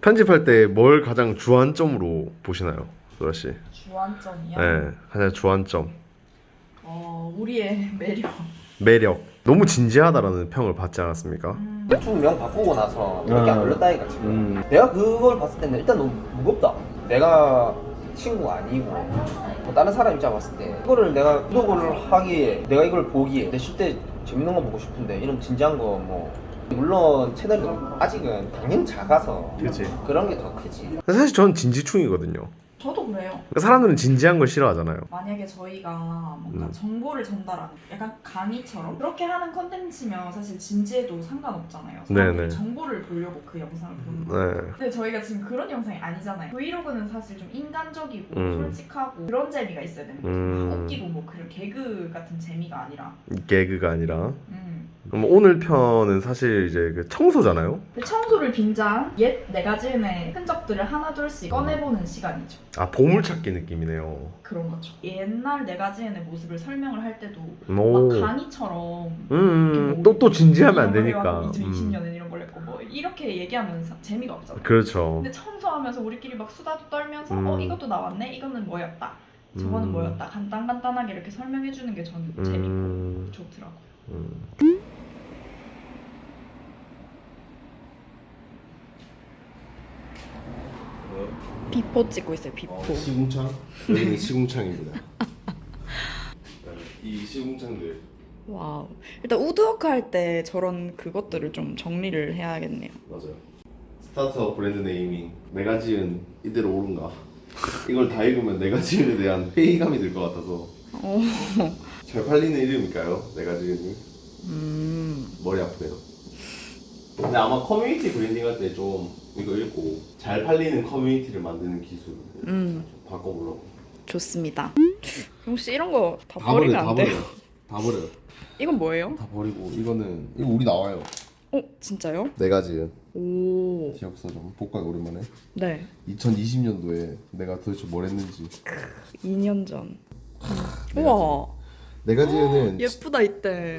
편집할 때 뭘 가장 주안점으로 보시나요, 소라 씨? 주안점이요. 네, 가장 주안점. 어 우리의 매력. 매력. 너무 진지하다라는 평을 받지 않았습니까? 음, 대충 명 바꾸고 나서 그렇게 안 아. 올렸다니까 지금 음. 내가 그걸 봤을 때는 일단 너무 무겁다 내가 친구가 아니고 뭐 다른 사람 입장 봤을 때 이거를 내가 구독을 하기에 내가 이걸 보기에 내쉴때 재밌는 거 보고 싶은데 이런 진지한 거뭐 물론 채널이 아직은 당연히 작아서 그렇지. 그런 게 더 크지 사실 저는 진지충이거든요. 저도 그래요. 그러니까 사람들은 진지한 걸 싫어하잖아요. 만약에 저희가 뭔가 음. 정보를 전달하는 약간 강의처럼 그렇게 하는 컨텐츠면 사실 진지해도 상관없잖아요. 네네. 사람들이 정보를 보려고 그 영상을 보는 거. 네. 근데 저희가 지금 그런 영상이 아니잖아요. 브이로그는 사실 좀 인간적이고 음. 솔직하고 그런 재미가 있어야 되는 거죠. 음. 웃기고 뭐 그런 개그 같은 재미가 아니라. 개그가 아니라. 음. 그럼 오늘 편은 사실 이제 그 청소잖아요. 그 청소를 빙자한 옛 네가지은의 흔적들을 하나둘씩 꺼내보는 시간이죠. 아 보물찾기 느낌이네요. 그런 거죠. 옛날 네가지은의 모습을 설명을 할 때도 오. 막 강의처럼 음, 또, 또 진지하면 안 되니까. 2020년엔 음. 이런 걸 했고 뭐 이렇게 얘기하면 사- 재미가 없잖아. 그렇죠. 근데 청소하면서 우리끼리 막 수다도 떨면서 음. 어 이것도 나왔네, 이거는 뭐였다, 저거는 음. 뭐였다 간단 간단하게 이렇게 설명해 주는 게 저는 재밌고 음, 좋더라고. 음. 비포 찍고 있어요. 비포. 어, 시궁창? 여기는 시궁창입니다. 이 시궁창들 와우. 일단 우드워크 할 때 저런 그것들을 좀 정리를 해야겠네요. 맞아요. 스타트업 브랜드 네이밍 내가 지은 이대로 옳은가? 이걸 다 읽으면 내가 지은에 대한 회의감이 들 것 같아서 어. 잘 팔리는 이름일까요? 내가 지은이 음. 머리 아프네요. 근데 아마 커뮤니티 브랜딩 할 때 좀 이거 읽고 잘 팔리는 커뮤니티를 만드는 기술 음. 바꿔보려고. 좋습니다. 혹시 이런 거 다 다 버리면 버려, 다안 버려, 돼요? 다 버려. 이건 뭐예요? 다 버리고 이거는 이거 우리 나와요. 어, 진짜요? 내가 지은 오. 기억사전 복각 오랜만에. 네. 2020년도에 내가 도대체 뭘 했는지. 2년 전. 우와. 내가 지은은 예쁘다 이때.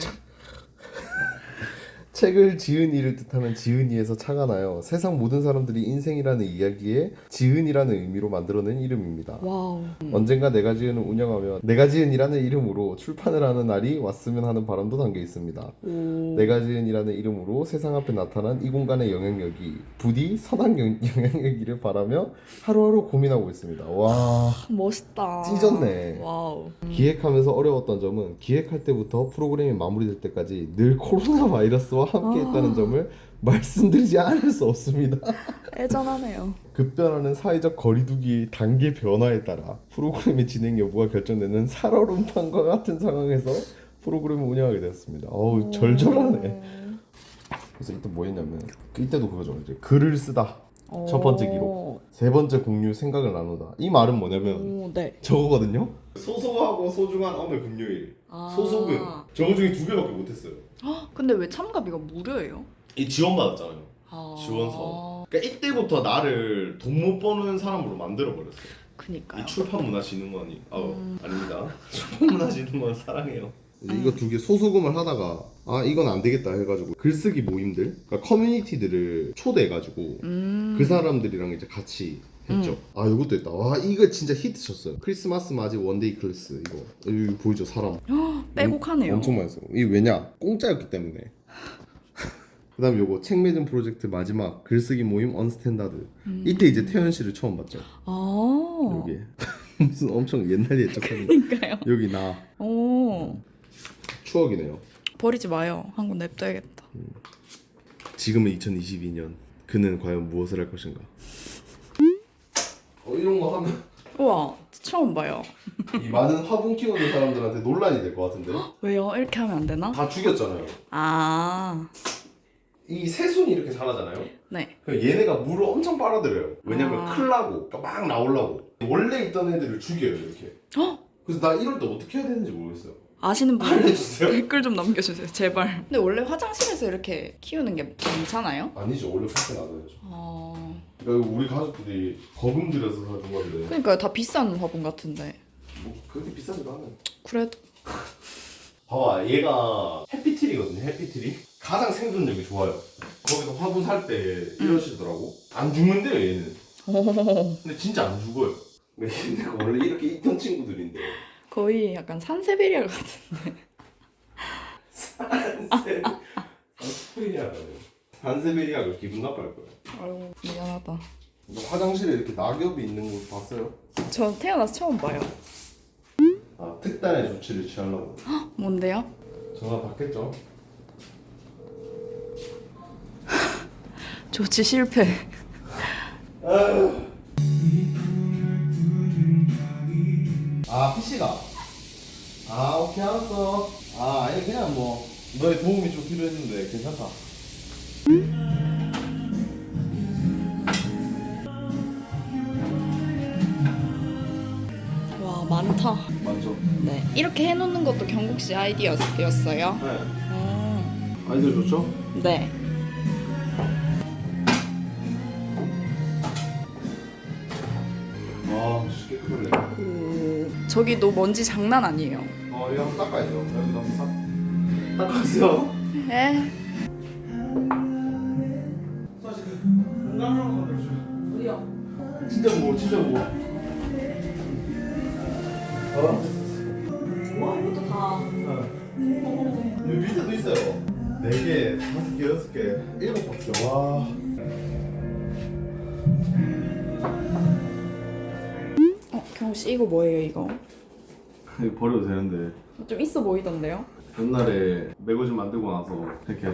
책을 지은이를 뜻하는 지은이에서 차가 나요. 세상 모든 사람들이 인생이라는 이야기에 지은이라는 의미로 만들어낸 이름입니다. 와우. 언젠가 내가 지은을 운영하며 내가 지은이라는 이름으로 출판을 하는 날이 왔으면 하는 바람도 담겨 있습니다. 오. 내가 지은이라는 이름으로 세상 앞에 나타난 이 공간의 영향력이 부디 선한 영- 영향력이를 바라며 하루하루 고민하고 있습니다. 와 멋있다. 찢었네. 와우. 기획하면서 어려웠던 점은 기획할 때부터 프로그램이 마무리될 때까지 늘 코로나 바이러스와 함께했다는 아. 점을 말씀드리지 않을 수 없습니다. 애잔하네요. 급변하는 사회적 거리두기 단계 변화에 따라 프로그램의 진행 여부가 결정되는 살얼음판과 같은 상황에서 프로그램을 운영하게 되었습니다. 어우 절절하네. 그래서 이때 뭐 했냐면 이때도 그거죠. 이제 글을 쓰다. 첫 번째 기록. 세 번째 공유 생각을 나누다. 이 말은 뭐냐면 오, 네. 저거거든요. 소소하고 소중한 어느 금요일. 아. 소소금. 저거 중에 두 개밖에 못했어요. 근데 왜 참가비가 무료예요? 이 지원 받았잖아요. 아. 지원서. 그러니까 이때부터 나를 돈 못 버는 사람으로 만들어 버렸어요. 그니까요. 이 출판 문화 진흥원이 아 음. 아닙니다. 출판 문화 진흥원 사랑해요. 이거 두 개 소소금을 하다가 아 이건 안 되겠다 해가지고 글쓰기 모임들, 그러니까 커뮤니티들을 초대해가지고 음. 그 사람들이랑 이제 같이 했죠. 아 이것도 했다. 와 이거 진짜 히트 쳤어요. 크리스마스 맞이 원데이 클래스 이거 여기 보이죠 사람. 빼곡하네요. 엄청 많이 써. 이게 왜냐? 공짜였기 때문에. 그다음 요거 책 매진 프로젝트 마지막 글쓰기 모임 언스탠다드. 이때 이제 태연 씨를 처음 봤죠. 아. 여기 무슨 엄청 옛날에 척하는 그니까요. 여기 나 오. 추억이네요. 버리지 마요. 한 권 냅둬야겠다. 지금은 2022년. 그는 과연 무엇을 할 것인가? 어 이런 거 하면 우와. 처음 봐요. 이 많은 화분 키우는 사람들한테 논란이 될 것 같은데. 왜요? 이렇게 하면 안 되나? 다 죽였잖아요. 아. 이 새순이 이렇게 자라잖아요. 네. 그럼 얘네가 물을 엄청 빨아들여요. 왜냐면 아. 클라고 그러니까 막 나오려고. 원래 있던 애들을 죽여요 이렇게. 어? 그래서 나 이럴 때 어떻게 해야 되는지 모르겠어요. 아시는 분 알려주세요. 댓글 좀 남겨주세요. 제발. 근데 원래 화장실에서 이렇게 키우는 게 괜찮아요? 아니죠 원래 그렇게 놔둬야죠. 어. 그러니까 우리 가족들이 거금 들여서 사준 건데 그러니까 다 비싼 화분 같은데. 뭐 그렇게 비싸지도 않아요. 그래도. 봐봐 얘가 해피트리거든요 해피트리 가장 생존력이 좋아요 거기서 화분 살 때 이러시더라고. 안 죽는데요 얘는. 근데 진짜 안 죽어요. 근데 얘네가 원래 이렇게 있던 친구들인데. 거의 약간 산세베리아 같은. 산세. 산세베리아가 산세베리아가 기분 나빠할 거야. 아유 미안하다. 너 화장실에 이렇게 낙엽이 있는 거 봤어요? 저 태어나서 처음 봐요. 아 특단의 조치를 취하려고. 뭔데요? 전화 받겠죠? 조치 실패. 아 PC가. 아 오케이 알았어. 아 아니 그냥 뭐 너의 도움이 좀 필요했는데 괜찮다. 와 많다. 맞죠? 네 이렇게 해놓는 것도 경국 씨 아이디어였어요. 네. 음, 아이들 좋죠? 네. 아 크네. 그 저기도 먼지 장난 아니에요. 어 이거 한번 닦아야죠. 여기 너무 싹. 닦았어요. 에? 사실 공감하는 건데 어디요? 진짜 무거워 진짜 무거워. 어? 와 이것도 다. 여기 밑에도 있어요. 네 개, 다섯 개, 여섯 개, 일곱 박스. 와. 씨 이거 뭐예요 이거? 이거 버려도 되는데 좀 있어 보이던데요? 옛날에 매거진 만들고 나서 이렇게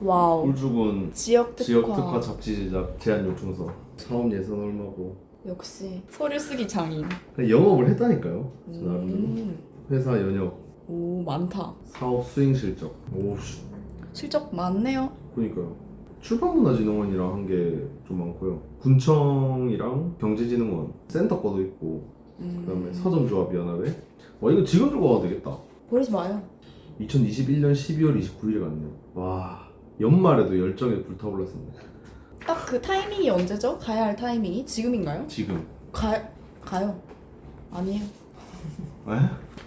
와우. 꿀죽은 지역 특화. 지역 특화 잡지 제작 제한 요청서 사업 예산 얼마고 역시 서류 쓰기 장인. 그냥 영업을 했다니까요. 저 나름대로. 음. 회사 연역, 오 많다. 사업 수행 실적. 오, 씨. 실적 많네요. 그러니까요. 출판문화진흥원이랑 한 게 좀 많고요. 군청이랑 경제진흥원 센터 거도 있고 음. 그다음에 서점조합연합회. 와 이거 지금 들고 가도 되겠다. 버리지 마요. 2021년 12월 29일에 갔네요. 와 연말에도 열정에 불타올랐습니다. 딱 그 타이밍이 언제죠? 가야 할 타이밍이 지금인가요? 지금. 가 가요. 아니에요. 에?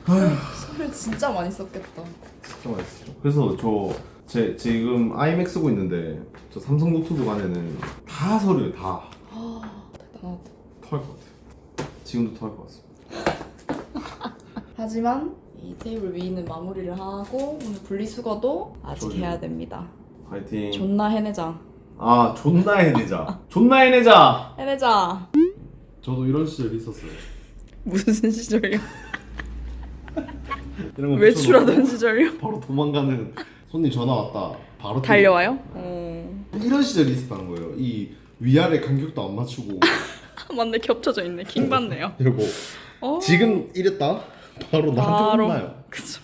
서류 진짜 많이 썼겠다. 진짜 맛있죠. 그래서 저 제 지금 아이맥 쓰고 있는데 저 삼성 노트북 안에는 다 서류 다아 대단하다. 토할 것 같아요. 지금도 토할 것 같습니다. 하지만 이 테이블 위는 마무리를 하고 오늘 분리수거도 아직 저도요. 해야 됩니다. 파이팅. 존나 해내자. 아 존나 해내자. 존나 해내자. 해내자. 저도 이런 시절이 있었어요. 무슨 시절이요? 이런 거 외출하던 시절이요? 바로 도망가는 손님 전화 왔다. 바로 달려와요? 어. 이런 시절이 있었다는 거예요. 이 위아래 간격도 안 맞추고 맞네 겹쳐져 있네. 킹 받네요. 이러고 어. 지금 이랬다 바로 나한테 바로. 혼나요. 그쵸.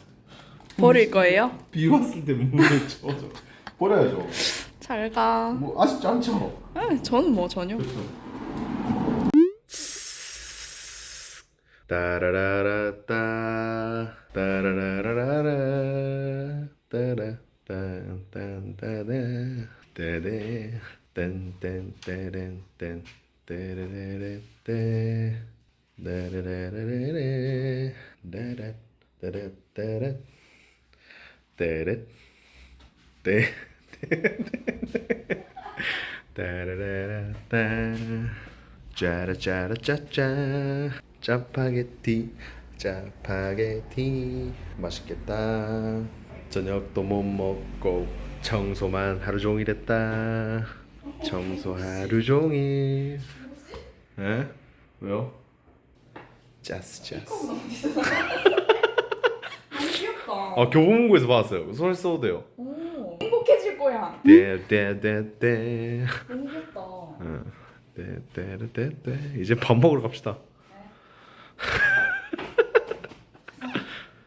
버릴 거예요? 비 왔을 때 문을 쳐줘. 버려야죠. 잘 가. 뭐 아쉽지 않죠. 에, 저는 뭐 전혀. 그렇죠. 따라라라따 따라라라라 따라 딴딴따다 따데 딴딴따란 따라라라 따 따라라라라 따라 따라 따라 따라 떼 따라라라따 짜라짜라짜짜 짜파게티 짜파게티 맛있겠다. 저녁도 못 먹고 청소만 하루 종일 했다 청소 하루 종일 에? 왜요? 짜스 짜스 너무 귀엽다. 아 교보문고에서 받았어요 소설 써도 돼요 오, 행복해질 거야. 떼떼떼떼 너무 귀엽다. 떼떼떼떼 이제 밥 먹으러 갑시다